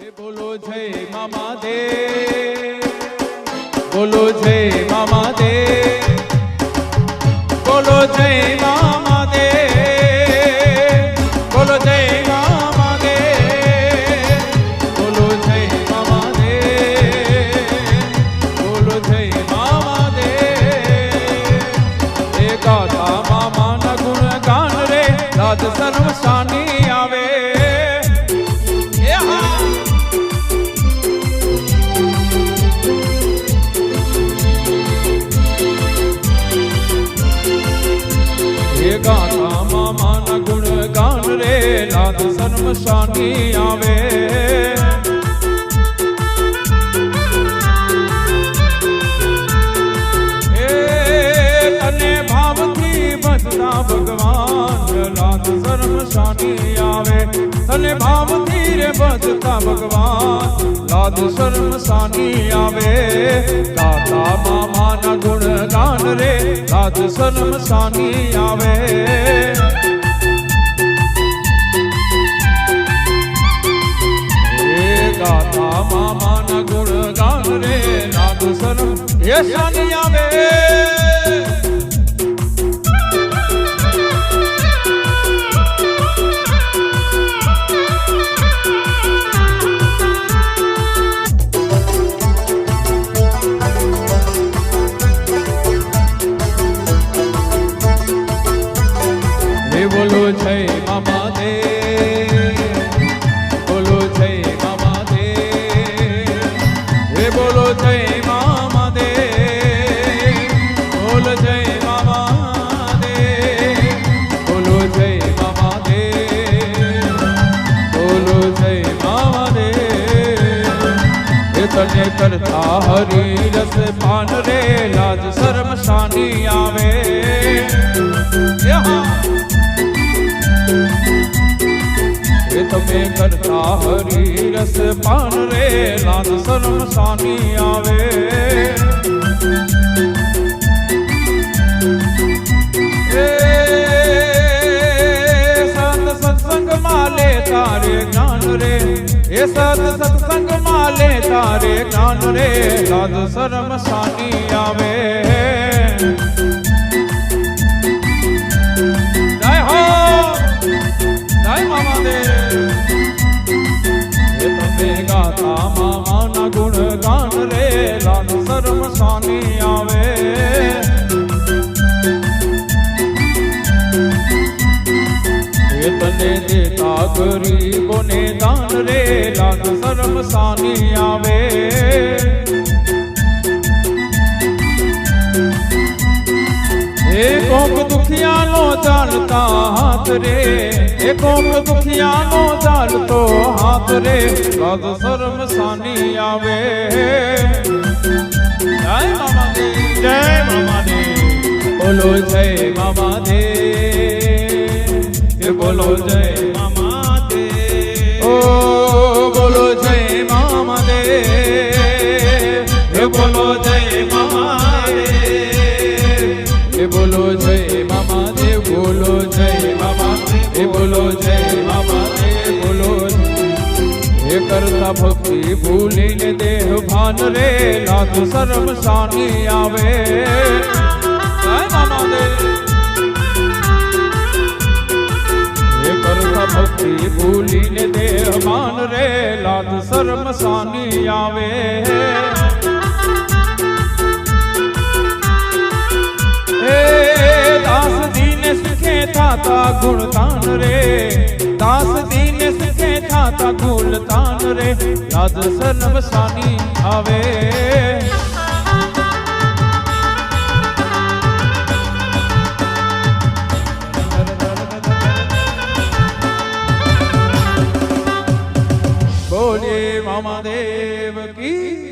હે બોલો જય મામા દે બોલો જય મામા દે બોલો જય મામા દે બોલો જય મામા દે બોલો જય મામા દે બોલો જય મામા દે એ ગાતા મામાના ગુણ ગાન રે રાજ સર્વ એ ગાથા મામાના ગુણ ગાન રે સન્મ શાની આવે. શાની આવે તને ભાવથી રે ભજતા ભગવાન. લાદ સર્વ શાની આવે. ગાતા મામાના ગુણ ગાન રે. લાદ સર્વ શાની આવે. હે ગાતા મામાના ગુણ ગાન રે. નાદ સર્વ એ શાની જય મામા દે બોલો જય મામા દે બોલો જય મામા દે બોલો જય મામા દે એ તને કરતા હરી રસ પાન રે, લાજ શરમ આવે. તમે કરતા હરી રસ. પાન રે લાદ શરમ શાની આવે. સંત સત સત્સંગ માલે તારે જ્ઞાન રે. એ સત સત્સંગ માલે તારે જ્ઞાન રે. લાદ શરમ શાની આવે. ગાન રે, લાલ શરમ સાની આવે. તને દેતા ગરીબોને દાન રે, લાલ શરમ સાની આવે. ચાલતા હાથ રે. એ કોમ દુખિયાનો ચાલતો હાથ રે. રાજ શરમ સાની આવે. જય મામા દે જય મામા દે બોલો જય મામા દે એ બોલો જય મામા દે બોલો જય મામા દે એ બોલો જય કરતા ભક્તિ ભૂલીને દેહ ભાન રે લાત શરમ શાની આવે. કરતા ભક્તિ ભૂલીને દેહ ભાન રે લાત શરમ સાની આવે. સુખે થાતા ગુણતાન રે લાદ સનમ સાની આવે. બોલે મામા દેવ કી